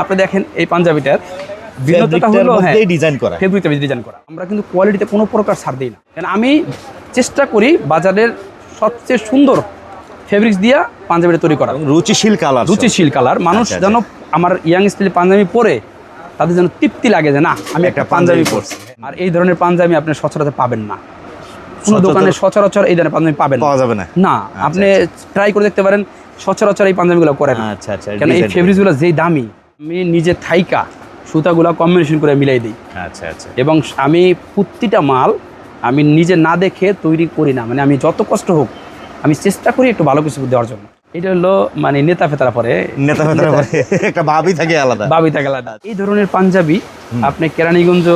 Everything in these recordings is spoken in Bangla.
আপনি দেখেন এই পাঞ্জাবিটার ভিন্নতাটা হলো হ্যাঁ ডিজাইন করা। ফেব্রিকটা ডিজাইন করা। আমরা কিন্তু কোয়ালিটিতে কোনো প্রকার ছাড় দিই না। কারণ আমি চেষ্টা করি বাজারের সবচেয়ে সুন্দর ফেব্রিক্স দিয়া পাঞ্জাবিটা তৈরি করা রুচিশীল কালার রুচিশীল কালার মানুষ আচ্ছা, যেন আমার ইয়াং স্টাইল পাঞ্জাবি পরে তাদের যেন তৃপ্তি লাগে যে না আমি একটা পাঞ্জাবি পরছি। আর এই ধরনের পাঞ্জাবি আপনি সচরাচর পাবেন না। কোনো দোকানে সচরাচর এই ধরনের পাঞ্জাবি পাবেন না। পাওয়া যাবে না। না আপনি ট্রাই করে দেখতে পারেন সচরাচর এই পাঞ্জাবিগুলো করেন আচ্ছা আচ্ছা কেন এই ফেব্রিক্সগুলো যেই দামি আমি নিজে থাইকা সুতাগুলো কম্বিনেশন করে মিলাই দিই। আচ্ছা আচ্ছা। এবং আমি প্রতিটা মাল আমি নিজে না দেখে তৈরি করি না। মানে আমি যত কষ্ট হোক আমি চেষ্টা করি একটু ভালো কিছু দেওয়ার জন্য। এটা হলো মানে নেতা ফেতারা পরে। নেতা ফেতারা পরে। একটা ভাবই থাকে আলাদা। বাবি থাকে আলাদা। এই ধরনের পাঞ্জাবি আপনি কেরানীগঞ্জ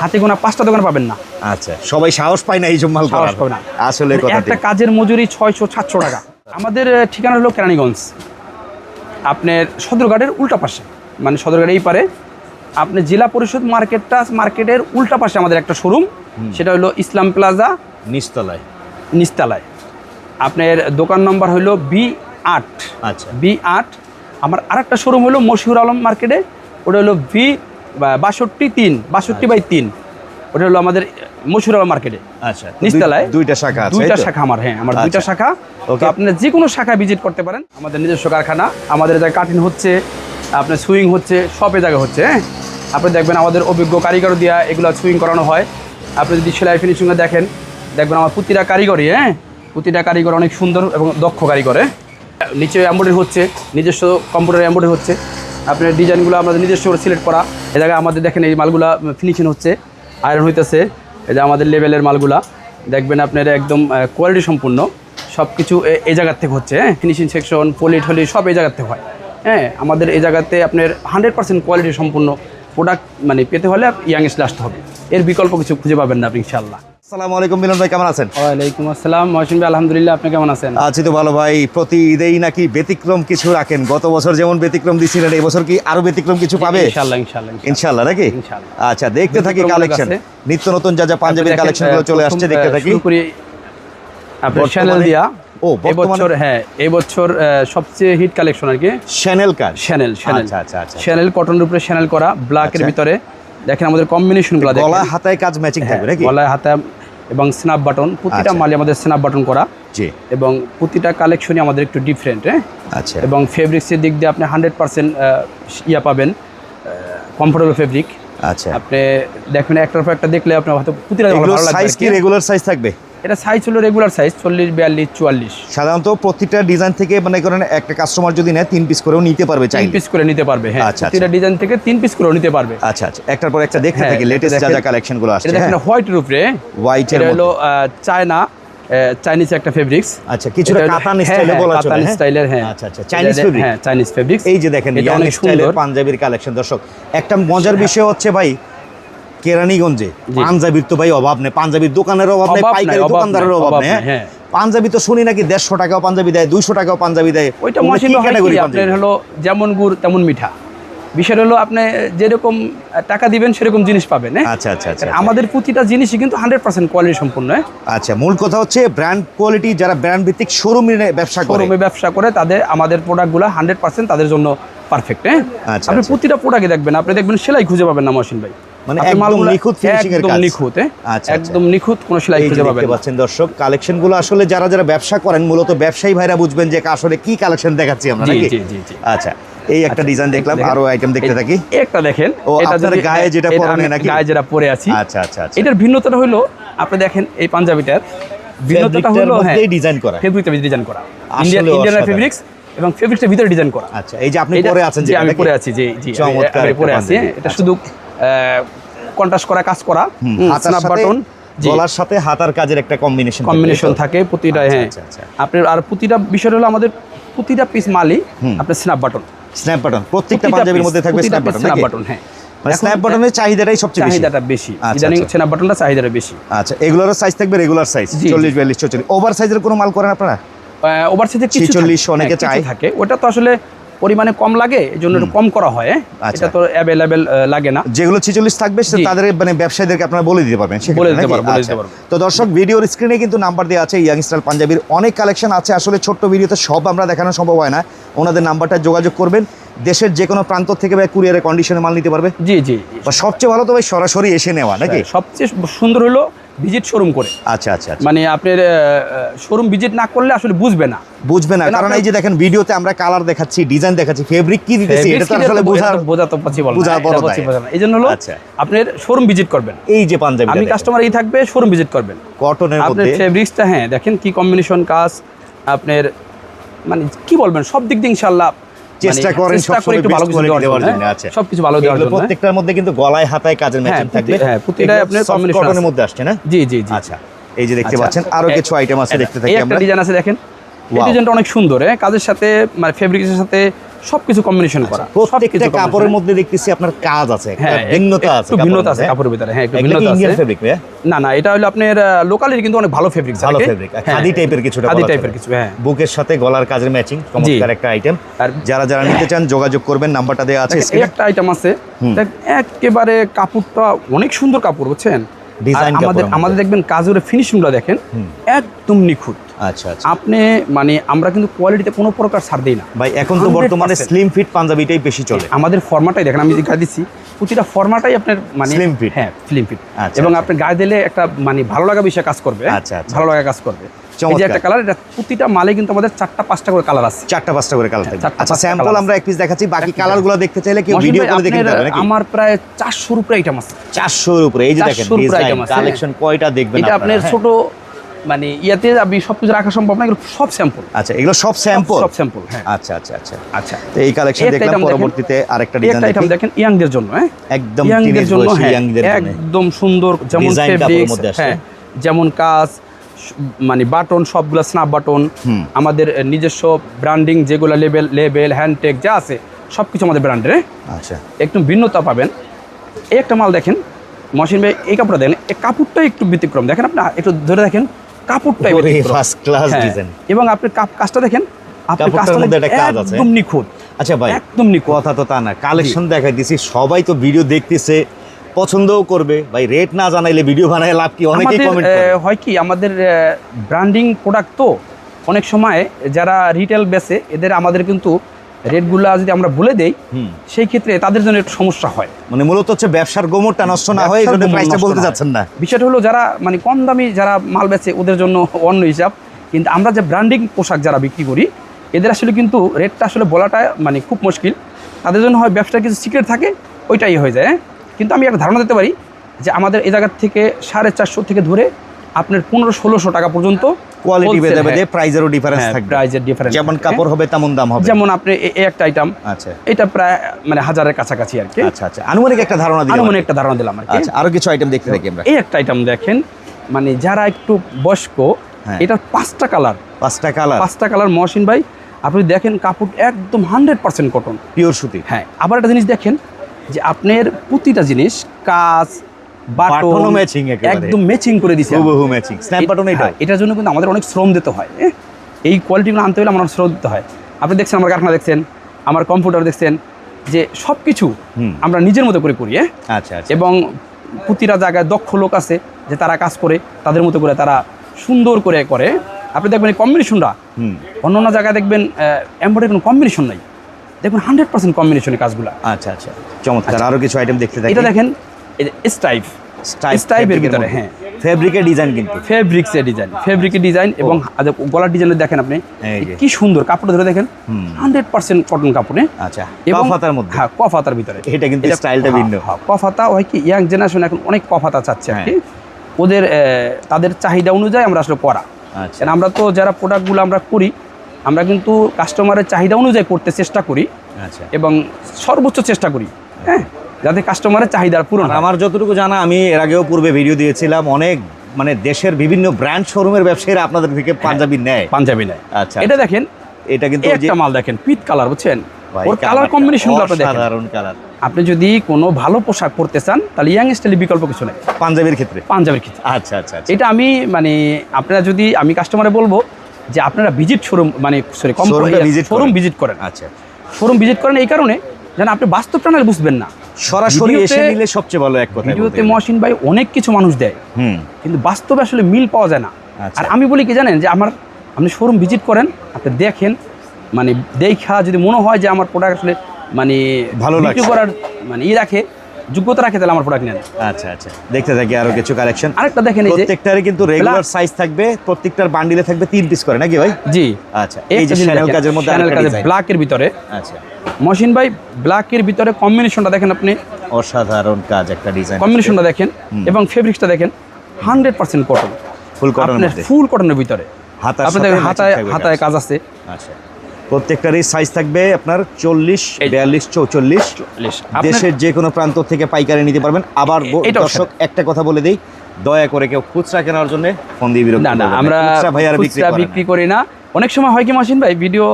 হাতে গোনা পাঁচটা দোকানে পাবেন না। আচ্ছা সবাই সাহস পায় না এই সব মাল সাহস। পাবে না। আসলে মানে কথা একটা কাজের মজুরি ছয়শো সাতশো টাকা। আমাদের ঠিকানা হলো কেরানীগঞ্জ। আপনার সদরঘাটের উল্টা পাশে। মানে সদরঘাট এই পারে। আপনি জেলা পরিষদ মার্কেটটা মার্কেটের উল্টা পাশে আমাদের একটা শোরুম সেটা হলো ইসলাম প্লাজা। নিচতলায়। নিস্তালায় আপনার দোকান নম্বর হলো বি আট। আচ্ছা। বি আট। আমার আরেকটা শোরুম হলো মশিউর আলম মার্কেটে। ওটা হলো বি বাষট্টি তিন বাষট্টি বাই তিন। ওটা হলো আমাদের মশিউর আলম মার্কেটে। আচ্ছা নিচতলায়। দুইটা শাখা দুইটা শাখা আমার হ্যাঁ আমার দুইটা আচ্ছা। শাখা। তো Okay. আপনি যে কোনো শাখায় ভিজিট করতে পারেন। আমাদের নিজস্ব কারখানা। আমাদের জায়গায় কাটিং হচ্ছে আপনার সুইং হচ্ছে সব এ জায়গায় হচ্ছে হ্যাঁ? আপনি দেখবেন আমাদের অভিজ্ঞ কারিগর দিয়া এগুলো সুইং করানো হয়। আপনি যদি সেলাই ফিনিশিংয়ে দেখেন, দেখবেন আমার প্রতিটা কারিগরই হ্যাঁ? প্রতিটা কারিগর অনেক সুন্দর এবং দক্ষ কারিগর হ্যাঁ? নিচে এম্বয়ডারি হচ্ছে, নিজস্ব কম্পিউটার এম্বয়ডারি হচ্ছে। আপনার ডিজাইনগুলো আমাদের নিজস্ব করে সিলেক্ট করা। এ জায়গায় আমাদের দেখেন এই মালগুলা ফিনিশিং হচ্ছে, আয়রন হইতেছে। যে আমাদের লেভেলের মালগুলা, দেখবেন আপনার একদম কোয়ালিটি সম্পূর্ণ। সব কিছু এই জায়গার থেকে হচ্ছে হ্যাঁ? ফিনিশিং সেকশন পলি টলি সব এই জায়গার থেকে হয়। হ্যাঁ আমাদের এই জায়গাতে আপনার হান্ড্রেড পার্সেন্ট কোয়ালিটি সম্পূর্ণ প্রোডাক্ট মানে পেতে হলে ইয়াংস্ট আসতে হবে। এর বিকল্প কিছু খুঁজে পাবেন না আপনি ইনশাল্লাহ আসসালামু আলাইকুম মিলন ভাই কেমন আছেন? ওয়ালাইকুম আসসালাম মহসিন ভাই আলহামদুলিল্লাহ আপনি কেমন আছেন? আছি তো ভালো ভাই প্রতি ঈদেই নাকি ব্যতিক্রম কিছু রাখেন। গত বছর যেমন ব্যতিক্রম দিছিলেন এই বছর কি আরও ব্যতিক্রম কিছু পাবে? ইনশাল্লাহ ইনশাল্লাহ। ইনশাল্লাহ নাকি? ইনশাল্লাহ। আচ্ছা দেখতে থাকি কালেকশন নিত্য নতুন যা যা পাঞ্জাবির আপনি কালেকশনগুলো চলে আসছে দেখতে থাকি। আপনার চ্যানেল দিয়া ও, বছর হ্যাঁ এই বছর আহ, সবচেয়ে হিট কালেকশন আর কি? শ্যানেল কাজ শ্যানেল শ্যানেল আচ্ছা, আচ্ছা, আচ্ছা। শ্যানেল কটনের উপরে শ্যানেল করা ব্ল্যাকের আচ্ছা। ভিতরে। দেখেন আমাদের কম্বিনেশনগুলো দেখেন। গলা হাতায় কাজ ম্যাচিং থাকবে নাকি? গলায় হাতে এবং স্ন্যাপ বাটন প্রতিটা আচ্ছা। মালে আমাদের স্ন্যাপ বাটন করা। জি। এবং প্রতিটা কালেকশনই আমাদের একটু ডিফারেন্ট হ্যাঁ? আচ্ছা। এবং ফেব্রিক্সের দিক দিয়ে আপনি হান্ড্রেড পার্সেন্ট ইয়া পাবেন কমফোর্টেবল ফেব্রিক আচ্ছা। আপনি দেখবেন একটার পর একটা দেখলে আপনার হয়তো প্রতিটা সাইজ কি। রেগুলার সাইজ থাকবে? এটা সাইজ হলো রেগুলার সাইজ চল্লিশ বিয়াল্লিশ চুয়াল্লিশ। সাধারণত প্রতিটা ডিজাইন থেকে মানে করেন একটা কাস্টমার যদি নেয় তিন পিস করেও নিতে পারবে তিন পিস করে নিতে পারবে হ্যাঁ। আচ্ছা, প্রতিটা ডিজাইন থেকে তিন পিস করে নিতে পারবে। আচ্ছা আচ্ছা। একটার পর একটা দেখতে হ্যাঁ, থাকি লেটেস্ট যা যা দেখেন- কালেকশনগুলো এটা আসছে দেখেন হ্যাঁ। হোয়াইট এর এটা হলো। চায়না। চাইনিজ একটা ফেব্রিক্স আচ্ছা কিছুটা কাতান স্টাইলে বলা চলে কাতান হ্যাঁ? স্টাইলের হ্যাঁ। আচ্ছা আচ্ছা চাইনিজ ফেব্রিক হ্যাঁ চাইনিজ ফেব্রিক্স এই যে দেখেন এটা ইয়াং অনেক সুন্দর। পাঞ্জাবির কালেকশন দর্শক একটা মজার বিষয় হচ্ছে ভাই কেরানীগঞ্জে। পাঞ্জাবির তো ভাই অভাব নেই। পাঞ্জাবির দোকানের অভাব নেই পাইকারি দোকানদারের অভাব নেই হ্যাঁ। পাঞ্জাবি তো শুনি নাকি দেড়শো টাকাও পাঞ্জাবি দেয় দুইশো টাকাও পাঞ্জাবি দেয়। ওইটা ওগুলো মশিন কি category আপনার পাঞ্জাবি? হলো যেমন গুড় তেমন মিঠা। বিষয়টা হলো আপনি যেরকম টাকা দিবেন সেরকম জিনিস পাবেন হ্যাঁ আচ্ছা আচ্ছা আচ্ছা আমাদের প্রতিটা জিনিসই কিন্তু হান্ড্রেড পার্সেন্ট কোয়ালিটি সম্পূর্ণ হ্যাঁ আচ্ছা মূল কথা হচ্ছে ব্র্যান্ড কোয়ালিটি যারা ব্র্যান্ড ভিত্তিক শোরুম ব্যবসা করে শোরুমে ব্যবসা করে তাদের আমাদের প্রোডাক্টগুলো হান্ড্রেড পার্সেন্ট তাদের জন্য পারফেক্ট হ্যাঁ আচ্ছা, আপনি আচ্ছা। প্রতিটা প্রোডাক্টে দেখবেন আপনি দেখবেন সেলাই খুঁজে পাবেন না মহসিন ভাই মানে একদম নিখুঁত finishing এর একদম কাজ। নিখুঁত হ্যাঁ? আচ্ছা, আচ্ছা। একদম নিখুঁত কোনো সেলাই খুঁজে পাবেন দেখতে পাচ্ছেন দর্শক কালেকশনগুলো আসলে যারা যারা ব্যবসা করেন মূলত ব্যবসায়ী ভাইরা বুঝবেন যে আসলে কি কালেকশন দেখাচ্ছি আমরা নাকি জি, জি, জি। আচ্ছা এই একটা আচ্ছা, ডিজাইন দেখলাম আরও আইটেম দেখতে থাকি। একটা দেখেন ও, আপনার গায়ে যেটা পরনে নাকি? গায়ে যেটা পরে আছি আচ্ছা আচ্ছা আচ্ছা। এটার ভিন্নতাটা হলো আপনি দেখেন এই পাঞ্জাবিটার ভিন্নতাটা হলো হ্যাঁ ডিজাইন করা। ফেব্রিকটা ডিজাইন করা। ইন্ডিয়ান ইন্ডিয়ান ফেব্রিক্স এবং ফেব্রিক্সের ভিতরে ডিজাইন করা। আচ্ছা এই যে আপনি পরে আছেন যেটা আমি পরে আছি জি জি আমি- চমৎকার পরে আছি এটা শুধু কন্ট্রাস্ট করা কাজ করা স্ন্যাপ বাটন গলার সাথে হাতার কাজের একটা কম্বিনেশন কম্বিনেশন থাকে প্রতিটা আচ্ছা, হ্যাঁ। আচ্ছা, আচ্ছা। আপনার আর প্রতিটা বিষয় হলো আমাদের প্রতিটা পিস মালই আপনার স্ন্যাপ বাটন স্ন্যাপ বাটন প্রত্যেকটা পাঞ্জাবির মধ্যে থাকবে স্ন্যাপ বাটন স্ন্যাপ বাটন হ্যাঁ। মানে স্ন্যাপ বাটনের চাহিদাটাই সবচেয়ে বেশি। চাহিদাটা বেশি। আচ্ছা, ইদানিং আচ্ছা। স্ন্যাপ বাটনটা চাহিদাটা বেশি। আচ্ছা এগুলোর সাইজ থাকবে রেগুলার সাইজ জি, জি। চল্লিশ বিয়াল্লিশ চল্লিশ ওভার সাইজের কোনো মাল করেন আপনারা? ওভার সাইজের কিছু 40 অনেকে চাই থাকে। ওটা তো আসলে পরিমাণে কম লাগে এই জন্য একটু কম করা হয় হ্যাঁ? আচ্ছা। এটা তো অ্যাভেলেবেল লাগে না যেগুলো ছিচল্লিশ থাকবে। তাদের মানে ব্যবসায়ীদেরকে আপনারা বলে দিতে পারবেন বলে দিতে আচ্ছা। পারব। তো দর্শক ভিডিওর স্ক্রিনে কিন্তু নাম্বার দেওয়া আছে ইয়াং স্টাইল পাঞ্জাবির অনেক কালেকশন আছে আসলে ছোট্ট ভিডিওতে সব আমরা দেখানো সম্ভব হয় না ওনাদের নাম্বারটা যোগাযোগ করবেন দেশের যে কোনো প্রান্ত থেকে ভাই কুরিয়ারে কন্ডিশনে মাল নিতে পারবে জি জি সবচেয়ে ভালো তো ভাই সরাসরি এসে নেওয়া নাকি সবচেয়ে সুন্দর হলো ভিজিট শোরুম করে। আচ্ছা আচ্ছা আচ্ছা। মানে আপনার শোরুম ভিজিট না করলে আসলে বুঝবে না। বুঝবে না কারণ এই যে দেখেন ভিডিওতে আমরা কালার দেখাচ্ছি ডিজাইন দেখাচ্ছি ফেব্রিক কি দিতেছি এটা তো আসলে এটা বোঝা তো পসিবল বোঝা বড় দায়। এই জন্য হলো আচ্ছা। আপনার শোরুম ভিজিট করবেন। এই যে পাঞ্জাবি আমি কাস্টমার এই থাকবে শোরুম ভিজিট করবেন। কটনের আপনার মধ্যে। ফেব্রিক্সটা হ্যাঁ দেখেন কি কম্বিনেশন কাজ আপনার মানে কি বলবেন সব দিক দিয়ে ইনশাল্লাহ চেষ্টা মানে করেন সব সময় একটু ভালো কিছু দেওয়ার জন্য। হ্যাঁ। আচ্ছা। সবকিছু ভালো দেওয়ার জন্য। হ্যাঁ। প্রত্যেকটার মধ্যে কিন্তু গলায় হাতায় কাজের ম্যাচিং থাকবে। হ্যাঁ, আপনার কম্বিনেশনের মধ্যে আসছে না? জি জি জি। আচ্ছা এই যে দেখতে আচ্ছা। পাচ্ছেন আরও কিছু আইটেম আছে দেখতে থাকি এই একটা ডিজাইন আছে দেখেন। এই ডিজাইনটা অনেক সুন্দর হ্যাঁ? কাজের সাথে মানে ফেব্রিক্সের সাথে সবকিছু কম্বিনেশন করা প্রত্যেকটা কাপড়ের মধ্যে দেখতেছি আপনার কাজ আছে হ্যাঁ ভিন্নতা আছে ভিন্নতা আছে কাপড়ের ভিতরে হ্যাঁ একটু ভিন্নতা আছে। ফেব্রিক না না এটা হলো আপনার লোকালের কিন্তু অনেক ভালো ফেব্রিক ভালো ফেব্রিক খাদি টাইপের কিছুটা খাদি টাইপের কিছু হ্যাঁ। বুকের সাথে গলার কাজের ম্যাচিং চমৎকার একটা আইটেম আর যারা যারা নিতে চান যোগাযোগ করবেন নাম্বারটা দেওয়া আছে দেখেন, একটা আইটেম আছে একেবারে কাপড়টা অনেক সুন্দর কাপড় বুঝছেন? ডিজাইন আমাদের। আমাদের দেখবেন কাজের ফিনিশিংগুলো দেখেন একদম নিখুঁত। আচ্ছা আচ্ছা। আপনি মানে আমরা কিন্তু কোয়ালিটিতে কোনো প্রকার ছাড় দিই না। ভাই এখন তো বর্তমানে স্লিম ফিট পাঞ্জাবিটাই বেশি চলে। আমাদের ফর্মাটাই দেখেন আমি দেখা দিচ্ছি। প্রতিটা ফর্মাটাই আপনার মানে Slim fit। হ্যাঁ স্লিম ফিট আচ্ছা, এবং আচ্ছা। আপনার গায়ে দিলে একটা মানে ভালো লাগা বিষয়ে কাজ করবে। হ্যাঁ? আচ্ছা। ভালো লাগা কাজ করবে। এই যে একটা কালার এটা প্রতিটা মালে কিন্তু আমাদের চারটা পাঁচটা করে কালার আছে। চারটা পাঁচটা করে কালার থাকবে। চারটা আচ্ছা স্যাম্পল আমরা এক পিস দেখাচ্ছি। বাকি কালারগুলো দেখতে চাইলে মহসিন ভিডিও করে দেখে নিতে পারবে নাকি? আমার প্রায় চারশোর উপরে আইটেম আছে। 400 এর উপরে এই যে দেখেন কালেকশন কয়টা দেখবেন এটা আপনার হ্যাঁ? ছোট মানে ইয়াতে আপনি সবকিছু রাখা সম্ভব না এগুলো সব স্যাম্পল আচ্ছা এগুলো সব স্যাম্পল সব স্যাম্পল হ্যাঁ। আচ্ছা আচ্ছা আচ্ছা। আচ্ছা। তো এই কালেকশন দেখলাম পরবর্তীতে আরেকটা ডিজাইন একটা আইটেম দেখেন ইয়াংদের জন্য হ্যাঁ? একদম ইয়াংদের জন্য হ্যাঁ youngদের জন্য। একদম সুন্দর যেমন আসছে। হ্যাঁ যেমন কাজ মানে বাটন সবগুলো স্ন্যাপ বাটন আমাদের নিজস্ব ব্র্যান্ডিং যেগুলো লেবেল লেবেল হ্যান্ডটেক যা আছে সব কিছু আমাদের ব্র্যান্ডের আচ্ছা। একটু ভিন্নতা পাবেন। এই একটা মাল দেখেন মহসিন ভাই এই কাপড়টা দেখেন এই কাপড়টাই একটু ব্যতিক্রম। দেখেন আপনি একটু ধরে দেখেন কাপড়টাই ফার্স্ট ক্লাস ডিজাইন এবং আপনি কাপ- কাজটা দেখেন আপনি কাপড়টার কাজটা মধ্যে একটা কাজ আছে। একদম নিখুঁত। আচ্ছা ভাই একদম নিখুঁত। কথা তো তা না কালেকশন দেখাই দিছি সবাই তো ভিডিও দেখতেছে পছন্দও করবে। ভাই রেট না জানাইলে ভিডিও বানায় লাভ কি? অনেকেই কমেন্ট করে। হয় কি আমাদের ব্র্যান্ডিং প্রোডাক্ট তো অনেক সময় যারা রিটেল বেসে এদের আমাদের কিন্তু রেটগুলো যদি আমরা বলে দেই। সেই ক্ষেত্রে তাদের জন্য একটু সমস্যা হয়। মানে মূলত হচ্ছে ব্যবসার গোমরটা নষ্ট না হয় এই ব্যবসার জন্য গুণ প্রাইসটা বলতে যাচ্ছেন না। বিষয়টা হলো যারা মানে কম দামি যারা মাল বেচে ওদের জন্য অন্য হিসাব। কিন্তু আমরা যে ব্র্যান্ডিং পোশাক যারা বিক্রি করি এদের আসলে কিন্তু রেটটা আসলে বলাটা মানে খুব মুশকিল। তাদের জন্য হয় ব্যবসার কিছু সিক্রেট থাকে ওইটাই হয়ে যায় হ্যাঁ? কিন্তু আমি একটা ধারণা দিতে পারি যে আমাদের এই জায়গার থেকে সাড়ে চারশো থেকে ধরে আপনার পনেরো ষোলোশো টাকা পর্যন্ত কোয়ালিটি ভেদে ভেদে প্রাইজেরও ডিফারেন্স থাকবে। প্রাইজের ডিফারেন্স যেমন কাপড় হবে তেমন দাম হবে। যেমন আপনি এই একটা আইটেম আচ্ছা। এটা প্রায় মানে হাজারের কাছাকাছি আর কি। আচ্ছা আচ্ছা। আনুমানিক একটা ধারণা দিলাম আনুমানিক একটা ধারণা দিলাম আর কি। আচ্ছা আরও কিছু আইটেম দেখতে থাকি আমরা। এই একটা আইটেম দেখেন মানে যারা একটু বয়স্ক হ্যাঁ। এটার পাঁচটা কালার পাঁচটা কালার পাঁচটা কালার মহসিন ভাই আপনি দেখেন কাপড় একদম হান্ড্রেড পার্সেন্ট কটন পিওর সুতি। হ্যাঁ আবার একটা জিনিস দেখেন যে আপনার প্রতিটা জিনিস কাজ বাটনও একেবারে। একদম ম্যাচিং করে দিছে। হুবহু ম্যাচিং স্ন্যাপ বাটন এটা এটার জন্য কিন্তু আমাদের অনেক শ্রম দিতে হয়? এই কোয়ালিটিগুলো আনতে হলে আমার শ্রম দিতে হয়। আপনি দেখছেন আমার কারখানা দেখছেন আমার কম্পিউটার দেখছেন যে সব কিছু। আমরা নিজের মতো করে করি হ্যাঁ আচ্ছা আচ্ছা। এবং প্রতিটা জায়গায় দক্ষ লোক আছে যে তারা কাজ করে তাদের মতো করে তারা সুন্দর করে করে আপনি দেখবেন এই কম্বিনেশনটা অন্য অন্য জায়গায় দেখবেন এমব্রয়ডারি কোনো কম্বিনেশন নাই। দেখুন হান্ড্রেড পার্সেন্ট কম্বিনেশনের কাজগুলো। আচ্ছা আচ্ছা। চমৎকার। আরও কিছু আইটেম দেখতে এটা দেখেন স্টাইপ স্টাইপের ভিতরে হ্যাঁ। ফেব্রিকের ডিজাইন কিন্তু। ফেব্রিক্সের ডিজাইন ফেব্রিকের ডিজাইন এবং গলার ডিজাইনের দেখেন আপনি। কি সুন্দর কাপড় ধরে দেখেন। হান্ড্রেড পার্সেন্ট কটন কাপড়ে। আচ্ছা কফাতার মধ্যে। হ্যাঁ কফাতার ভিতরে। এটা কিন্তু স্টাইলটা হ্যাঁ, ভিন্ন। হ্যাঁ, কফাতা হয় কি ইয়াং জেনারেশন এখন অনেক কফাতা চাচ্ছে আর কি। ওদের তাদের চাহিদা অনুযায়ী আমরা আসলে করা আচ্ছা। আমরা তো যারা প্রোডাক্টগুলো আমরা করি আমরা কিন্তু কাস্টমারের চাহিদা অনুযায়ী করতে চেষ্টা করি। আচ্ছা। এবং সর্বোচ্চ চেষ্টা করি। হ্যাঁ। যাতে কাস্টমারের চাহিদার পূরণ আমার যতটুকু জানা আমি এর আগেও পূর্বে ভিডিও দিয়েছিলাম অনেক মানে দেশের বিভিন্ন ব্র্যান্ড শোরুমের ব্যবসায়ীরা আপনাদের থেকে পাঞ্জাবি নেয়। পাঞ্জাবি নেয়। আচ্ছা। এটা দেখেন এটা কিন্তু একটা মাল দেখেন পিট কালার বুঝছেন? ওর কালার দেখেন। অসাধারণ কালার আপনি যদি কোনো ভালো পোশাক পরতে চান তাহলে ইয়াং স্টাইলের বিকল্প কিছু নেই। পাঞ্জাবির ক্ষেত্রে? পাঞ্জাবের ক্ষেত্রে। আচ্ছা আচ্ছা আচ্ছা। এটা আমি মানে আপনারা যদি আমি কাস্টমারে বলব যে আপনারা ভিজিট শোরুম মানে সরি Showroom-টা শোরুম ভিজিট করেন। আচ্ছা। শোরুম ভিজিট করেন এই কারণে যেন আপনি বাস্তব টানালে বুঝবেন না। সরাসরি এসে নিলে সবচেয়ে ভালো এক কথা ভিডিওতে মহসিন ভাই অনেক কিছু মানুষ দেয় হুম। কিন্তু বাস্তবে আসলে মিল পাওয়া যায় না। আচ্ছা। আর আমি বলি কি জানেন যে আমার আপনি শোরুম ভিজিট করেন আপনি দেখেন মানে দেখা যদি মনে হয় যে আমার প্রোডাক্ট আসলে মানে ভালো লাগে করার মানে ই রাখে যোগ্যতা রাখে তাহলে আমার প্রোডাক্ট নেন। আচ্ছা আচ্ছা। দেখতে থাকি আরও কিছু কালেকশন আরেকটা দেখেন প্রত্যেকটারই কিন্তু রেগুলার সাইজ থাকবে প্রত্যেকটার বান্ডিলে থাকবে তিন পিস করে নাকি ভাই? জি। আচ্ছা এই যে শ্যানেল কাজের মধ্যে আরেকটা কাজে design। ব্ল্যাকের ভিতরে। আচ্ছা। মহসিন ভাই ব্ল্যাকের ভিতরে কম্বিনেশনটা দেখেন আপনি। অসাধারণ কাজ একটা ডিজাইন কম্বিনেশনটা দেখেন। এবং ফেব্রিক্সটা দেখেন। Hundred percent cotton full cotton full কটনের ভিতরে। হাতায় হাতায় কাজ। কাজ আছে। আচ্ছা। প্রত্যেকটারই সাইজ থাকবে আপনার চল্লিশ বিয়াল্লিশ চৌচল্লিশ। দেশের যে কোনো প্রান্ত থেকে পাইকারি নিতে পারবেন। আবার দর্শক একটা কথা বলে দিই দয়া করে কেউ খুচরা কেনার জন্য ফোন দিয়ে বিরক্ত না না আমরা খুচরা বিক্রি করে না। বিক্রি করি না। অনেক সময় হয় কি মাসিন ভাই ভিডিও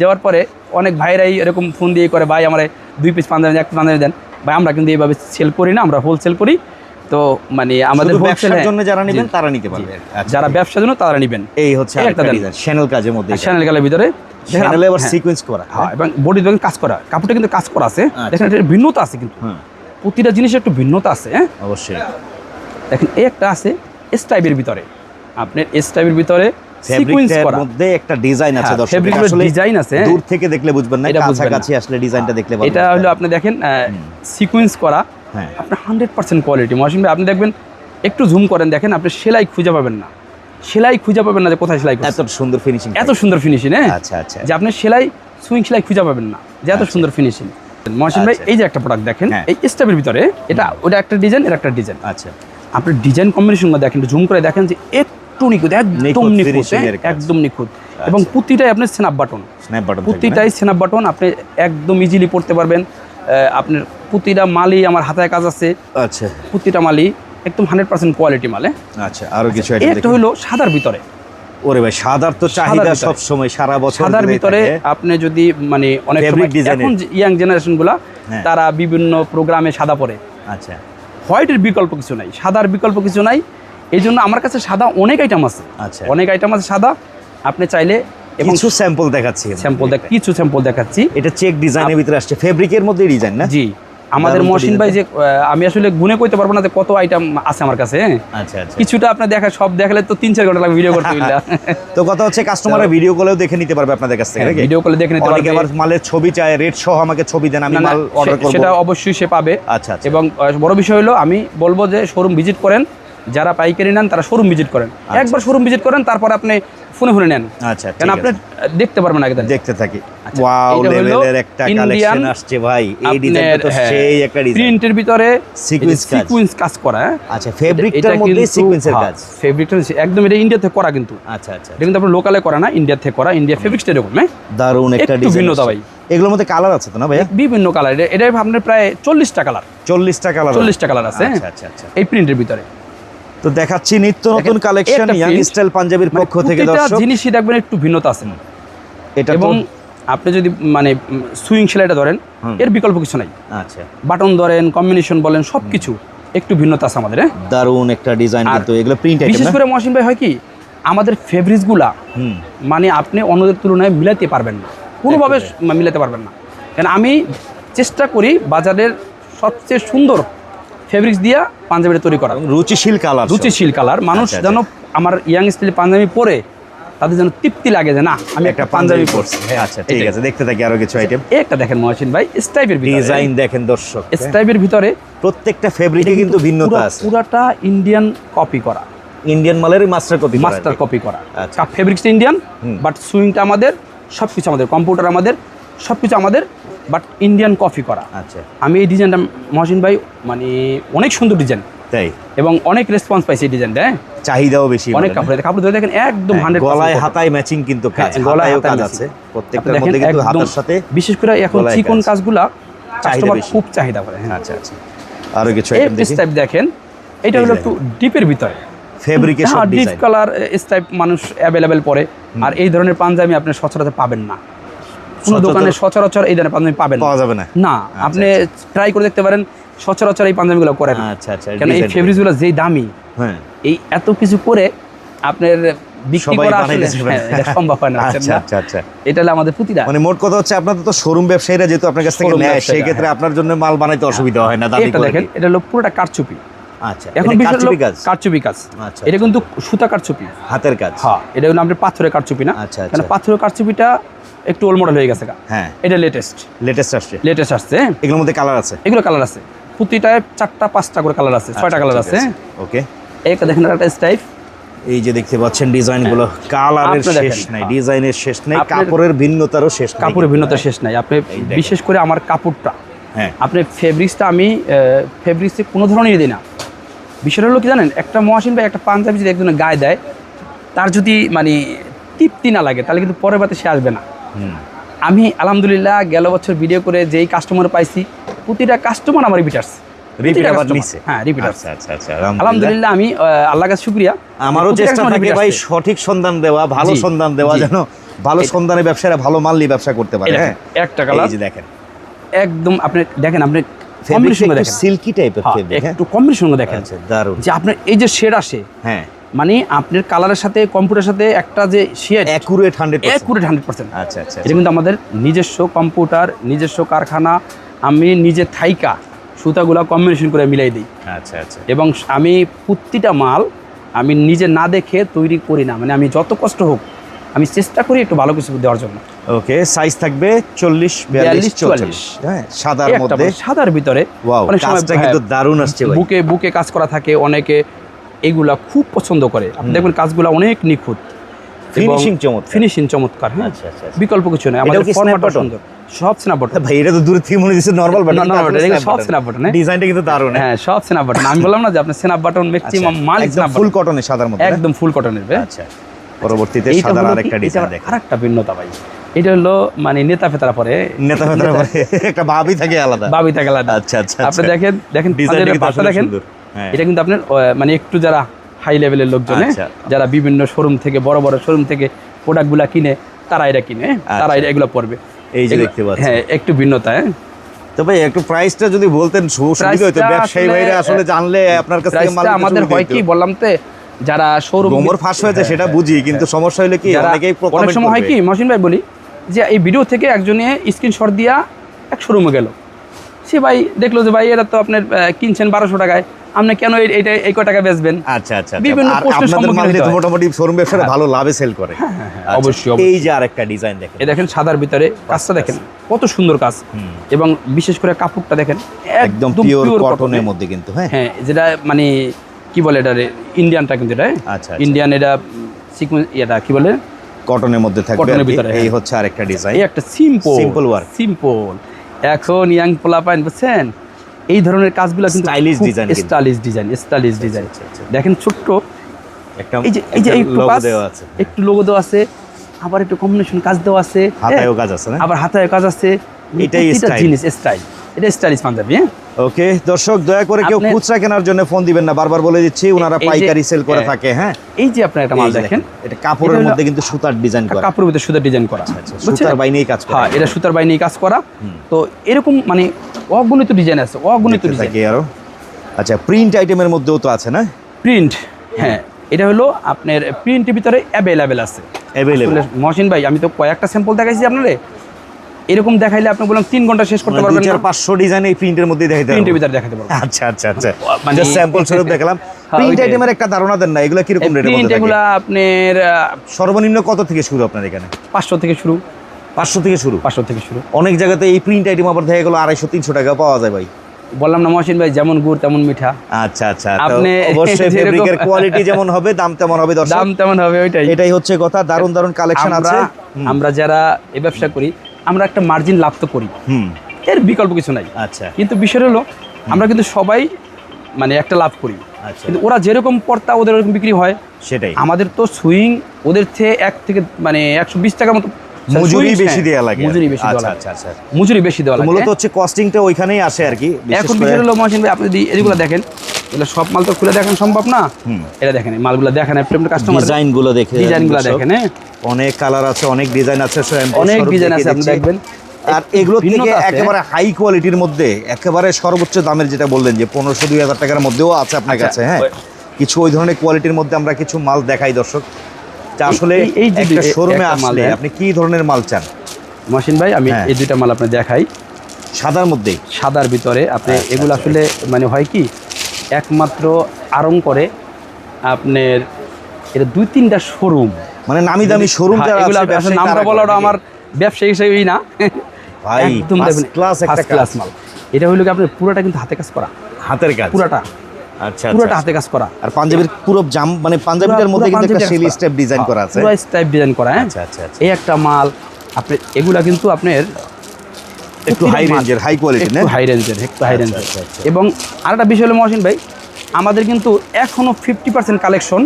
দেওয়ার পরে অনেক ভাইরাই এরকম ফোন দিয়ে করে ভাই আমার দুই পিস পাঞ্জাবি দেন, এক পাঞ্জাবি দেন। ভাই আমরা কিন্তু এইভাবে সেল করি না আমরা হোলসেল করি। তো মানে আমাদের ব্যবসার জন্য যারা নেবেন তারা নিতে পারবে। আচ্ছা, যারা ব্যবসার জন্য তারা নেবেন। এই হচ্ছে একটা শ্যানেল কাজের মধ্যে চ্যানেল গেলের ভিতরে শ্যানেলে আবার হ্যাঁ, সিকোয়েন্স করা হ্যাঁ এবং বডি কাজ করা। কাপড়টা কিন্তু কাজ করা আছে। আচ্ছা। দেখেন এটার ভিন্নতা আছে কিন্তু। প্রতিটা জিনিসের একটু ভিন্নতা আছে হ্যাঁ? অবশ্যই। দেখেন এই একটা আছে এস টাইপের ভিতরে। আপনার এস টাইপের ভিতরে সিকোয়েন্স ফেব্রিকের করা। মধ্যে একটা ডিজাইন আছে হ্যাঁ, আছে, হ্যাঁ। দূর থেকে দেখলে বুঝবেন না এটা বুঝবেন না। কাছাকাছি আসলে ডিজাইনটা দেখলে এটা হলো আপনি দেখেন সিকোয়েন্স করা। হ্যাঁ। আপনার হান্ড্রেড পার্সেন্ট কোয়ালিটি মহাসিম ভাই আপনি দেখবেন একটু জুম করেন দেখেন আপনি সেলাই খুঁজে পাবেন না। সেলাই খুঁজে পাবেন না যে কোথায় সেলাই এত সুন্দর ফিনিশিং এত সুন্দর ফিনিশিং হ্যাঁ? আচ্ছা আচ্ছা। যে আপনি সেলাই সুইং সেলাই খুঁজে পাবেন না। যে এত সুন্দর ফিনিশিং মহাসিম ভাই আচ্ছা। এই যে একটা প্রোডাক্ট দেখেন হ্যাঁ। এই স্টেপের ভিতরে এটা ওটা একটা ডিজাইন এটা একটা ডিজাইন আচ্ছা। আপনি ডিজাইন কম্বিনেশনগুলো দেখেন জুম করে দেখেন যে একটু নিখুঁত একদম নিখুঁত হ্যাঁ, এর। একদম নিখুঁত। এবং প্রতিটাই আপনার স্ন্যাপ বাটন স্ন্যাপ বাটন প্রতিটাই স্ন্যাপ বাটন আপনি একদম ইজিলি পড়তে পারবেন। আপনার প্রতিটা মালই আমার হাতায় কাজ আছে। আচ্ছা। প্রতিটা মালই একদম হান্ড্রেড পার্সেন্ট কোয়ালিটি মালে আচ্ছা আরও কিছু আইটেম একটা হলো সাদার ভিতরে। ওরে ভাই সাদার তো চাহিদা সব সময় সারা বছর সাদার ভিতরে আপনি যদি মানে অনেক এখন ইয়াং জেনারেশনগুলা হ্যাঁ। তারা বিভিন্ন প্রোগ্রামে সাদা পরে। আচ্ছা। হোয়াইটের বিকল্প কিছু নাই সাদার বিকল্প কিছু নাই। এই জন্য আমার কাছে সাদা অনেক আইটেম আছে। আচ্ছা। অনেক আইটেম আছে সাদা। আপনি চাইলে এবং কিছু স্যাম্পল দেখাচ্ছি স্যাম্পল দেখ কিছু স্যাম্পল দেখাচ্ছি। এটা চেক ডিজাইনের ভিতরে আসছে। ফেব্রিকের মধ্যে ডিজাইন না? জি। আমাদের মহসিন ভাই যে আমি আসলে গুনে কইতে পারব না যে কত আইটেম আছে আমার কাছে হ্যাঁ? আচ্ছা আচ্ছা। কিছুটা আপনার দেখা সব দেখালে তো তিন চার ঘণ্টা লাগবে ভিডিও করতে তো কথা হচ্ছে কাস্টমাররা ভিডিও কলেও দেখে নিতে পারবে আপনাদের কাছ থেকে ভিডিও কলে দেখে নিতে পারবে। আবার মালের ছবি চায় রেট সহ আমাকে ছবি দেন আমি মাল অর্ডার করব। সেটা অবশ্যই সে পাবে। আচ্ছা আচ্ছা। এবং বড় বিষয় হলো আমি বলব যে শোরুম ভিজিট করেন যারা পাইকারি নেন তারা শোরুম ভিজিট করেন। একবার শোরুম ভিজিট করেন তারপর আপনি ফোনে ফোনে নেন। আচ্ছা ঠিক আপনি দেখতে পারবেন আগে দেখতে থাকি। আচ্ছা, ওয়াও লেভেলের একটা কালেকশন আসছে ভাই। এই ডিজাইনটা তো হ্যাঁ, সেই একটা ডিজাইন প্রিন্টের ভিতরে Sequence কাজ। সিকুয়েন্স কাজ করা হ্যাঁ? আচ্ছা ফেব্রিকটার মধ্যে সিকোয়েন্সের কাজ। ফেব্রিকটা একদম এটা ইন্ডিয়া থেকে করা কিন্তু। আচ্ছা আচ্ছা এটা কিন্তু আপনার লোকালে করা না ইন্ডিয়া থেকে করা ইন্ডিয়া ফেব্রিক্সটা এরকম হ্যাঁ? দারুণ একটা ডিজাইন ভিন্নতা ভাই। এগুলোর মধ্যে কালার আছে তো না ভাইয়া? বিভিন্ন কালার এটা আপনার প্রায় চল্লিশটা কালার চল্লিশটা কালার চল্লিশটা কালার আছে হ্যাঁ? আচ্ছা আচ্ছা আচ্ছা। এই প্রিন্টের ভিতরে। তো দেখাচ্ছি নিত্য নতুন কালেকশন ইয়াং স্টাইল পাঞ্জাবির মানে পক্ষ থেকে দর্শক। জিনিসই দেখবেন একটু ভিন্নতা আছে। এটা এবং আপনি যদি মানে সুইং সেলাইটা ধরেন এর বিকল্প কিছু নাই। আচ্ছা। বাটন ধরেন কম্বিনেশন বলেন সব কিছু একটু ভিন্নতা আছে আমাদের হ্যাঁ? দারুণ একটা ডিজাইন কিন্তু এগুলো প্রিন্ট আইটেম বিশেষ করে মহসিন ভাই হয় কি আমাদের ফেব্রিক্সগুলা মানে আপনি অন্যদের তুলনায় মিলাতে পারবেন না। কোনোভাবে মিলাতে পারবেন না। কেন আমি চেষ্টা করি বাজারের সবচেয়ে সুন্দর ফেব্রিক্স দিয়া পাঞ্জাবিটা তৈরি করা। রুচিশীল কালার রুচিশীল কালার মানুষ আচ্ছা, যেন আমার ইয়াং স্টাইল পাঞ্জাবি পরে তাদের যেন তৃপ্তি লাগে যে না আমি একটা পাঞ্জাবি পরছি। হ্যাঁ, আচ্ছা ঠিক আছে দেখতে থাকি আরও কিছু আইটেম এই একটা দেখেন মহসিন ভাই স্টাইপের ভিতরে। ডিজাইন দেখেন দর্শক স্টাইপের ভিতরে প্রত্যেকটা ফেব্রিকে কিন্তু ভিন্নতা আছে। পুরাটা ইন্ডিয়ান কপি করা। ইন্ডিয়ান মালের মাস্টার কপি মাস্টার কপি করা। আচ্ছা। ফেব্রিক্সটা ইন্ডিয়ান বাট সুইংটা আমাদের সব কিছু আমাদের কম্পিউটার আমাদের সব কিছু আমাদের বাট ইন্ডিয়ান কফি করা। আচ্ছা। আমি এই ডিজাইনটা মহসিন ভাই মানে অনেক সুন্দর ডিজাইন। তাই? এবং অনেক রেসপন্স পাইছে এই ডিজাইনটা হ্যাঁ। চাহিদাও বেশি অনেক? কাপড় কাপড় ধরে দেখেন একদম হ্যাঁ, হান্ড্রেড গলায় হাতায় ম্যাচিং কিন্তু কাজ হ্যাঁ, গলায় কাজ আছে। প্রত্যেকটার মধ্যে কিন্তু হাতার সাথে বিশেষ করে এখন চিকন কাজ। কাজগুলা কাস্টমার খুব চাহিদা করে হ্যাঁ। আচ্ছা আচ্ছা। আরও কিছু আইটেম দেখি? স্টাইপ দেখেন এটা হলো একটু ডিপের ভিতরে। ফেব্রিকে সব হ্যাঁ ডিপ ডিজাইন কালার স্টাইপ মানুষ অ্যাভেলেবেল পরে। আর এই ধরনের পাঞ্জাবি আপনি সচরাচর পাবেন না। কোনো দোকানে সচরাচর এই ধরনের পাঞ্জাবি পাবেন পাওয়া যাবে না। না আপনি ট্রাই করে দেখতে পারেন সচরাচর এই পাঞ্জাবিগুলো করেন আচ্ছা আচ্ছা কেন এই ফেব্রিক্সগুলো যেই দামি হ্যাঁ। এই এত কিছু করে আপনার বিক্রি করা আসলে বানাইতেছে হ্যাঁ, এটা সম্ভব হয় না আচ্ছা আচ্ছা আচ্ছা এটা হলো আমাদের প্রতিটা মানে মোট কথা হচ্ছে আপনাদের তো শোরুম ব্যবসায়ীরা যেহেতু আপনার কাছ থেকে নেয় সেই ক্ষেত্রে হ্যাঁ। আপনার জন্য মাল বানাইতে অসুবিধা হয় না করে দেখেন এটা হলো পুরোটা কারচুপি। আচ্ছা এখন কারচুপি কাজ? কারচুপি কাজ। আচ্ছা, এটা কিন্তু সুতা কারচুপি। হাতের কাজ? হ্যাঁ এটা হলো আমাদের পাথরের কারচুপি না? আচ্ছা, আচ্ছা। পাথরের কারচুপিটা একটু ওল্ড মডেল হয়ে গেছে গা। হ্যাঁ। এটা লেটেস্ট লেটেস্ট আসছে। লেটেস্ট আসছে হ্যাঁ? এগুলোর মধ্যে কালার আছে? এগুলো কালার আছে। প্রতিটায় চারটা পাঁচটা করে কালার আছে ছয়টা কালার আছে হ্যাঁ? ওকে একটা দেখেন একটা স্টাইপ এই যে দেখতে পাচ্ছেন ডিজাইনগুলো কালারের শেষ নাই ডিজাইনের শেষ নাই কাপড়ের ভিন্নতারও শেষ নাই। কাপড়ের ভিন্নতা হ্যাঁ। শেষ নাই। আপনি বিশেষ করে আমার কাপড়টা হ্যাঁ। আপনি ফেব্রিক্সটা আমি ফেব্রিক্সে কোনো ধরনের দিই না। বিষয়টা হলো কি জানেন একটা মহাসিন ভাই একটা পাঞ্জাবি যদি একজনের গায়ে দেয় তার যদি মানে তৃপ্তি না লাগে তাহলে কিন্তু পরের বাতে সে আসবে না। আমি আলহামদুলিল্লাহ গেল বছর ভিডিও করে যেই কাস্টমার পাইছি প্রতিটা কাস্টমার আমার রিপিটার্স হ্যাঁ আচ্ছা আচ্ছা আচ্ছা আলহামদুলিল্লাহ। আলহামদুলিল্লাহ আমি আল্লাহ কাছে শুক্রিয়া। আমারও চেষ্টা থাকে ভাই সঠিক সন্ধান দেওয়া ভালো সন্ধান দেওয়া। যেন ভালো এটা- সন্ধানে ব্যবসায়ীরা ভালো মাল নিয়ে ব্যবসা করতে পারে হ্যাঁ? একটা কালার দেখেন। একদম আপনি দেখেন আপনি কম্বিনেশন একটু দেখেন। সিল্কি টাইপের ফেব্রিক একটু কম্বিনেশন দেখেন। দারুণ। যে আপনার এই যে শেড আসে হ্যাঁ। মানে আপনার কালারের সাথে কম্পিউটার সাথে একটা যে shade accurate hundred accurate hundred percent আচ্ছা আচ্ছা এটা কিন্তু আমাদের নিজস্ব কম্পিউটার নিজস্ব কারখানা আমি নিজে থাইকা সুতাগুলা কম্বিনেশন করে মিলাই দিই। আচ্ছা আচ্ছা। এবং আমি প্রতিটা মাল আমি নিজে না দেখে তৈরি করি না। মানে আমি যত কষ্ট হোক আমি চেষ্টা করি একটু ভালো কিছু দেওয়ার জন্য। ওকে সাইজ থাকবে চল্লিশ বিয়াল্লিশ চল্লিশ হ্যাঁ সাদার মধ্যে। সাদার ভিতরে অনেক সময় কিন্তু দারুণ আসছে বুকে বুকে কাজ করা থাকে অনেকে এগুলা খুব পছন্দ করে। আপনি দেখবেন কাজগুলো অনেক নিখুঁত ফিনিশিং চমৎকার। ফিনিশিং চমৎকার হ্যাঁ? আচ্ছা আচ্ছা আচ্ছা। বিকল্প কিছু নেই। আমাদের ফরম্যাটটা সুন্দর। সব স্ন্যাপ বাটন ভাই এটা তো দূর থেকে মনে নর্মাল বাটন না, button, এগুলো সব button, হ্যাঁ। ডিজাইনটা কিন্তু দারুণ হ্যাঁ? হ্যাঁ সব স্ন্যাপ বাটন আমি বললাম না যে স্ন্যাপ বাটন ম্যাক্সিমাম মাল স্ন্যাপ ফুল কটনের সাদার মধ্যে একদম ফুল কটনের আচ্ছা পরবর্তীতে সাদার আরেকটা ডিজাইন দেখেন আরেকটা ভিন্নতা ভাই। এটা হলো মানে নেতা ফেতারা পরে। নেতা ফেতারা পরে। একটা ভাবই থাকে আলাদা। বাবি থাকে আলাদা। আচ্ছা আচ্ছা আপনি। দেখেন দেখেন ডিজাইনটা দেখেন। হ্যাঁ এটা কিন্তু আপনার মানে একটু যারা হাই লেভেলের লোকজন হ্যাঁ, আচ্ছা। যারা বিভিন্ন শোরুম থেকে বড় বড় শোরুম থেকে প্রোডাক্টগুলো কিনে তারা এটা কিনে হ্যাঁ, তারা আচ্ছা। এটা- এগুলো পড়বে এই যে দেখতে পাচ্ছেন। হ্যাঁ একটু ভিন্নতা হ্যাঁ? তো ভাই একটু প্রাইসটা যদি বলতেন সুবিধা হতো ব্যবসায়ী ভাইরা আসলে জানলে আপনার কাছ আমাদের হয় কি বললাম তো যারা শোরুম গোমর ফাঁস হয়েছে সেটা বুঝি কিন্তু সমস্যা হলে কি অনেকেই অনেক সময় হয় কি মহসিন ভাই বলি যে এই ভিডিও থেকে একজনে স্ক্রিনশট দিয়া এক শোরুমে গেল। সে ভাই দেখল যে ভাই এটা তো আপনার কিনছেন বারোশো টাকায়। আপনি কেন এই কয় টাকা বেচবেন? আচ্ছা আচ্ছা আচ্ছা। বিভিন্ন প্রশ্নের সম্মুখীন হতে হয়। মোটামুটি শোরুম ব্যবসাটা ভালো লাভে সেল করে। আচ্ছা, অবশ্যই, এই যে আরেকটা ডিজাইন দেখেন। দেখেন সাদার ভিতরে কাজটা দেখেন কত সুন্দর কাজ। এবং বিশেষ করে কাপড়টা দেখেন একদম পিওর কটনের মধ্যে কিন্তু হ্যাঁ। হ্যাঁ যেটা মানে কি বলে এটা ইন্ডিয়ানটা কিন্তু এটা আচ্ছা, আচ্ছা। ইন্ডিয়ান এটা সিকুয়েন্স এটা কি বলে? কটনের মধ্যে থাকবে কটনের। ভিতরে, এই হ্যাঁ। হচ্ছে আরেকটা ডিজাইন এই একটা সিম্পল Simple work. সিম্পল এখন ইয়াং পোলা পাইন বুঝছেন? এই ধরনের কাজগুলো কিন্তু। স্টাইলিশ ডিজাইন স্টাইলিশ ডিজাইন আচ্ছা, আচ্ছা। দেখেন ছোট্ট একটা এই যে এই যে একটু কাজ দেওয়া আছে একটু লোগো দেওয়া আছে আবার একটু কম্বিনেশন কাজ দেওয়া আছে হাতায়ও হ্যাঁ। কাজ আছে না? আবার হাতায় কাজ আছে। এটাই style। জিনিস স্টাইল এটা স্টাইলিশ পাঞ্জাবি হ্যাঁ। ওকে দর্শক দয়া করে কেউ খুচরা কেনার জন্য ফোন দিবেন না বারবার বলে দিচ্ছি ওনারা পাইকারি সেল করে হ্যাঁ। থাকে হ্যাঁ। এই যে আপনার একটা মাল দেখেন। এটা কাপড়ের মধ্যে কিন্তু সুতার ডিজাইন করা। কাপড়ের ভিতরে সুতার ডিজাইন করা। আচ্ছা, সুতার বাইনেই কাজ করা। হ্যাঁ এটা সুতার বাইনেই কাজ করা। তো এরকম মানে অগণিত ডিজাইন আছে অগণিত ডিজাইন। আরও। আচ্ছা প্রিন্ট আইটেমের মধ্যেও তো আছে না? প্রিন্ট হ্যাঁ এটা হলো আপনার প্রিন্টের ভিতরে অ্যাভেলেবেল আছে। অ্যাভেলেবল মহসিন ভাই আমি তো কয়েকটা স্যাম্পল দেখাইছি এরকম দেখাইলে আপনি বললাম তিন ঘণ্টা শেষ করতে পারবেন চার না পাঁচশো ডিজাইন এই প্রিন্টের মধ্যে দেখাইতে প্রিন্টের ভিতরে দেখাতে পারবেন আচ্ছা আচ্ছা আচ্ছা। মানে- মানে স্যাম্পল স্বরূপ দেখলাম। হ্যাঁ, প্রিন্ট আইটেমের একটা ধারণা দেন না এগুলো কীরকম প্রিন্ট মধ্যে আপনার সর্বনিম্ন কত থেকে শুরু আপনার এখানে? পাঁচশো থেকে শুরু। পাঁচশো থেকে শুরু। পাঁচশো থেকে শুরু। অনেক জায়গাতে এই প্রিন্ট আইটেম আবার দেখা গেলো আড়াইশো তিনশো টাকা পাওয়া যায় ভাই। বললাম না মহসিন ভাই যেমন গুড় তেমন মিঠা। আচ্ছা আচ্ছা আপনি অবশ্যই ফেব্রিকের কোয়ালিটি যেমন হবে দাম তেমন হবে দর্শক। দাম তেমন হবে ওইটাই। এটাই হচ্ছে কথা দারুণ দারুণ কালেকশন আছে। আমরা যারা এই ব্যবসা করি আমরা একটা মার্জিন লাভ তো করি। হুম। এর বিকল্প কিছু নাই। আচ্ছা। কিন্তু বিষয় হলো আমরা কিন্তু সবাই মানে একটা লাভ করি। আচ্ছা। কিন্তু ওরা যেরকম পড়তা ওদের ওরকম বিক্রি হয়। সেটাই। আমাদের তো সুইং ওদের থেকে এক থেকে মানে একশো বিশ টাকার মতো মজুরি বেশি হ্যাঁ, দেওয়া লাগে মজুরি বেশি দেওয়া আচ্ছা আচ্ছা আচ্ছা। মজুরি বেশি দেওয়া লাগে। মূলত হচ্ছে কস্টিংটা ওইখানেই আসে আর কি এখন বিষয় হলো মহাসিন ভাই আপনি যদি এগুলো দেখেন এগুলো সব মাল তো খুলে দেখানো সম্ভব না। এটা দেখেন মালগুলো দেখেন কাস্টমার ডিজাইনগুলো দেখে ডিজাইনগুলো দেখেন হ্যাঁ। অনেক কালার আছে অনেক ডিজাইন আছে অনেক ডিজাইন আছে আপনি দেখবেন। আর এগুলো থেকে একেবারে হাই কোয়ালিটির মধ্যে একেবারে সর্বোচ্চ দামের যেটা বললেন যে পনেরোশো দুই হাজার টাকার মধ্যেও আছে আপনার আচ্ছা, কাছে হ্যাঁ। কিছু ওই ধরনের কোয়ালিটির মধ্যে আমরা কিছু মাল দেখাই দর্শক। যা আসলে এই- যে শোরুমে আসলে আপনি কি ধরনের মাল চান? মহাসিন ভাই আমি হ্যাঁ। এই দুইটা মাল আপনার দেখাই। সাদার মধ্যেই সাদার ভিতরে আপনি আচ্ছা, এগুলো আচ্ছা। আসলে মানে হয় কি একমাত্র আরং করে আপনার এটা দুই তিনটা শোরুম মানে নামি দামি শোরুম ব্যবসায়ী নামটা বলাটা আমার ব্যবসায়ী হিসেবেই না। ভাই একদম ক্লাস একটা ক্লাস মাল। এটা হইল কি আপনার পুরোটা কিন্তু হাতে কাজ করা। হাতের কাজ। পুরাটা। আচ্ছা পুরোটা আচ্ছা হাতে কাজ করা। আর পাঞ্জাবির পুরো জাম মানে পাঞ্জাবিটার মধ্যে কিন্তু একটা সিলি স্টেপ ডিজাইন করা আছে। পুরো স্টাইপ ডিজাইন করা হ্যাঁ? আচ্ছা আচ্ছা আচ্ছা। এই একটা মাল আপনি এগুলা কিন্তু আপনার একটু হাই রেঞ্জের হাই কোয়ালিটি না? হাই রেঞ্জের একটু হাই আচ্ছা, রেঞ্জের আচ্ছা, আচ্ছা। এবং আরেকটা বিষয় হলো মহসিন ভাই আমাদের কিন্তু এখনও ফিফটি পার্সেন্ট কালেকশন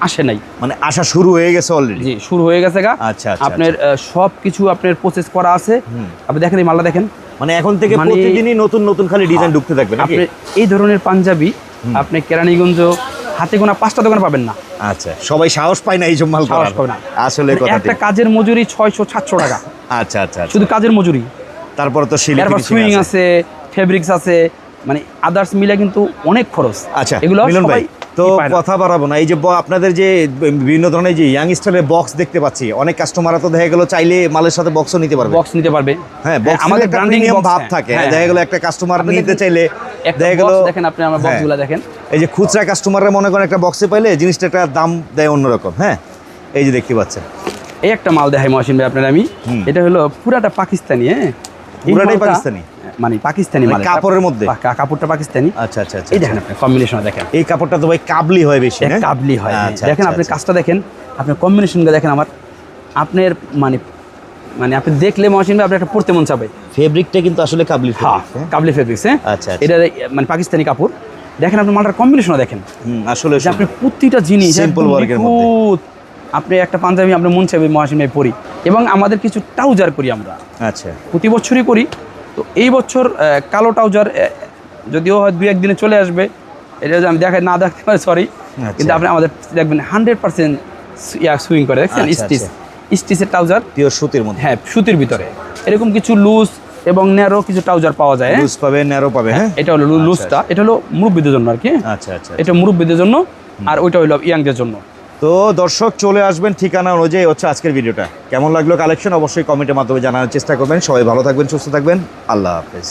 আসে নাই। মানে আসা শুরু হয়ে গেছে অলরেডি জি শুরু হয়ে গেছে গা। আচ্ছা, আচ্ছা, আপনার সব কিছু আপনার প্রসেস করা আছে। আপনি দেখেন এই মালটা দেখেন। মানে এখন থেকে মানে- প্রতিদিনই নতুন নতুন খালি ডিজাইন ঢুকতে থাকবে আপনি এই ধরনের পাঞ্জাবি আপনি কেরানীগঞ্জ হাতে গোনা পাঁচটা দোকানে পাবেন না। আচ্ছা সবাই সাহস পায় না এইসব মাল সাহস। পাবে না। আসলে মানে কথা একটা কাজের মজুরি ছয়শো সাতশো টাকা। আচ্ছা আচ্ছা আচ্ছা। শুধু কাজের মজুরি। তারপর তো finishing সুইং আছে। ফেব্রিক্স আছে মানে আদার্স মিলে কিন্তু অনেক খরচ। আচ্ছা এগুলো মিলন ভাই তো। কথা বাড়াবো না। এই যে আপনাদের যে বিভিন্ন ধরনের যে ইয়াং স্টাইলের বক্স দেখতে পাচ্ছি অনেক কাস্টমাররা তো দেখা গেল চাইলে মালের সাথে বক্সও নিতে পারবে। বক্স নিতে পারবে। হ্যাঁ আমাদের ব্র্যান্ডিং ভাব থাকে। দেখা গেল একটা কাস্টমার নিতে চাইলে দেখেন আপনি আমার হ্যাঁ। বক্সগুলো দেখেন। এই যে খুচরা কাস্টমাররা মনে করেন একটা বক্সে পাইলে জিনিসটা একটা দাম দেয় অন্যরকম হ্যাঁ? এই যে দেখতে পাচ্ছেন। এই একটা মাল দেখাই মহসিন ভাই আপনার আমি। এটা হলো পুরাটা পাকিস্তানি হ্যাঁ? পুরাটাই পাকিস্তানি? মানে পাকিস্তানি মানে কাপড়ের মধ্যে? কাপড়টা পাকিস্তানি। আচ্ছা আচ্ছা আচ্ছা এই দেখেন আপনি কম্বিনেশন দেখেন। এই কাপড়টা তো ভাই কাবলি হয় বেশি এক কাবলি হয় হ্যাঁ। আচ্ছা, দেখেন আচ্ছা, আপনি আচ্ছা। কাজটা দেখেন কম্বিনেশনটা দেখেন আমার। আপনার মানে মানে আপনি দেখলে মহসিন ভাই আপনার একটা পড়তে মন চাবে। ফেব্রিকটা কিন্তু আসলে কাবলি হ্যাঁ হ্যাঁ? কাবলি ফেব্রিক্স হ্যাঁ? আচ্ছা, আচ্ছা। এটা মানে পাকিস্তানি কাপড়। দেখেন আপনি মালটার কম্বিনেশন দেখেন। আসলে আপনি প্রতিটা জিনিস work এর মধ্যে। আপনি একটা পাঞ্জাবি আপনার মন চাইবে মহাসিন পরি। এবং আমাদের কিছু ট্রাউজার করি আমরা। আচ্ছা। প্রতি বছরই করি। তো এই বছর কালো ট্রাউজার যদিও হয় দুই একদিনে চলে আসবে এটা আমি দেখাই না দেখতে পারি সরি আচ্ছা। কিন্তু আপনি আমাদের দেখবেন হান্ড্রেড পার্সেন্ট ইয়া সুইং করে দেখছেন? আচ্ছা, স্টিচ। স্টিচের ট্রাউজার। পিওর সুতির মধ্যে। হ্যাঁ সুতির ভিতরে। এরকম কিছু লুজ এবং ন্যারো কিছু ট্রাউজার পাওয়া যায় হ্যাঁ? লুজ পাবে ন্যারো পাবে হ্যাঁ? এটা হলো লুজটা এটা হলো মুরব্বীদের জন্য আর কি হ্যাঁ? আচ্ছা আচ্ছা এটা মুরব্বীদের জন্য আর ওইটা হলো ইয়াংদের জন্য। তো দর্শক চলে আসবেন ঠিকানা অনুযায়ী হচ্ছে আজকের ভিডিওটা। কেমন লাগল কালেকশন অবশ্যই কমেন্টের মাধ্যমে জানানোর চেষ্টা করবেন। সবাই ভালো থাকবেন সুস্থ থাকবেন। আল্লাহ হাফেজ।